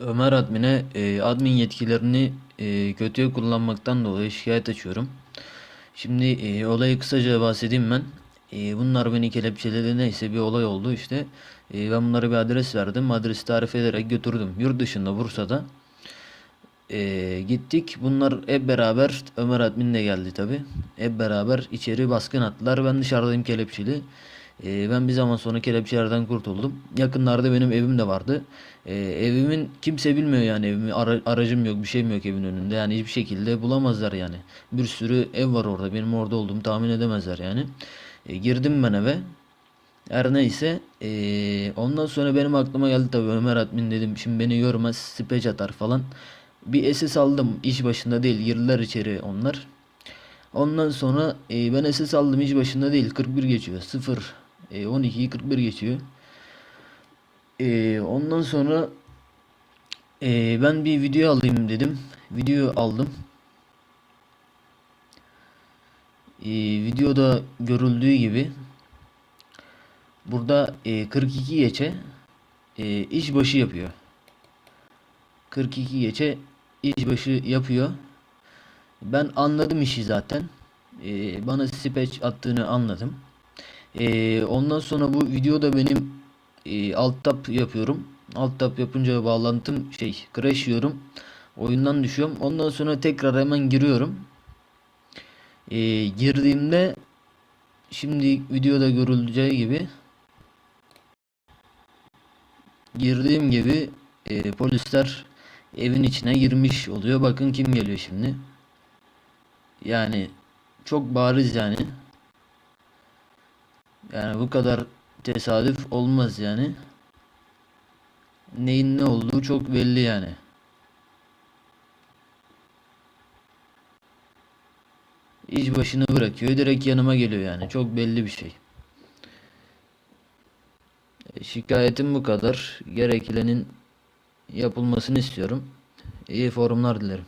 Ömer admine e, admin yetkilerini e, kötüye kullanmaktan dolayı şikayet açıyorum. Şimdi e, olayı kısaca bahsedeyim ben. E, bunlar beni kelepçeledi neyse bir olay oldu işte. E, ben bunlara bir adres verdim. Adresi tarif ederek götürdüm. Yurt dışında Bursa'da. E, gittik. Bunlar hep beraber Ömer admin de geldi tabi. Hep beraber içeri baskın attılar. Ben dışarıdayım kelepçeli. Ee, ben bir zaman sonra kelepçelerden kurtuldum. Yakınlarda benim evim de vardı. Ee, evimin kimse bilmiyor yani evimi Ara- aracım yok bir şeyim yok evin önünde yani hiçbir şekilde bulamazlar yani. Bir sürü ev var orada benim orada olduğumu tahmin edemezler yani. Ee, girdim ben eve. Her neyse ee, ondan sonra benim aklıma geldi tabii Ömer admin dedim şimdi beni görmez speç atar falan. Bir SS aldım iş başında değil girdiler içeri onlar. Ondan sonra e, ben SS aldım iş başında değil 41 geçiyor 0 e, 12'yi 41 geçiyor. E, ondan sonra e, ben bir video alayım dedim. Video aldım. E, videoda görüldüğü gibi burada e, 42 geçe e, iş başı yapıyor. 42 geçe iş başı yapıyor. Ben anladım işi zaten. Ee, bana speech attığını anladım. Ee, ondan sonra bu videoda benim e, alt tab yapıyorum. Alt tab yapınca bağlantım şey crash yiyorum. Oyundan düşüyorum. Ondan sonra tekrar hemen giriyorum. Ee, girdiğimde şimdi videoda görüleceği gibi girdiğim gibi e, polisler evin içine girmiş oluyor. Bakın kim geliyor şimdi. Yani çok bariz yani. Yani bu kadar tesadüf olmaz yani. Neyin ne olduğu çok belli yani. İş başını bırakıyor direkt yanıma geliyor yani. Çok belli bir şey. E, Şikayetim bu kadar. Gerekilenin yapılmasını istiyorum. İyi forumlar dilerim.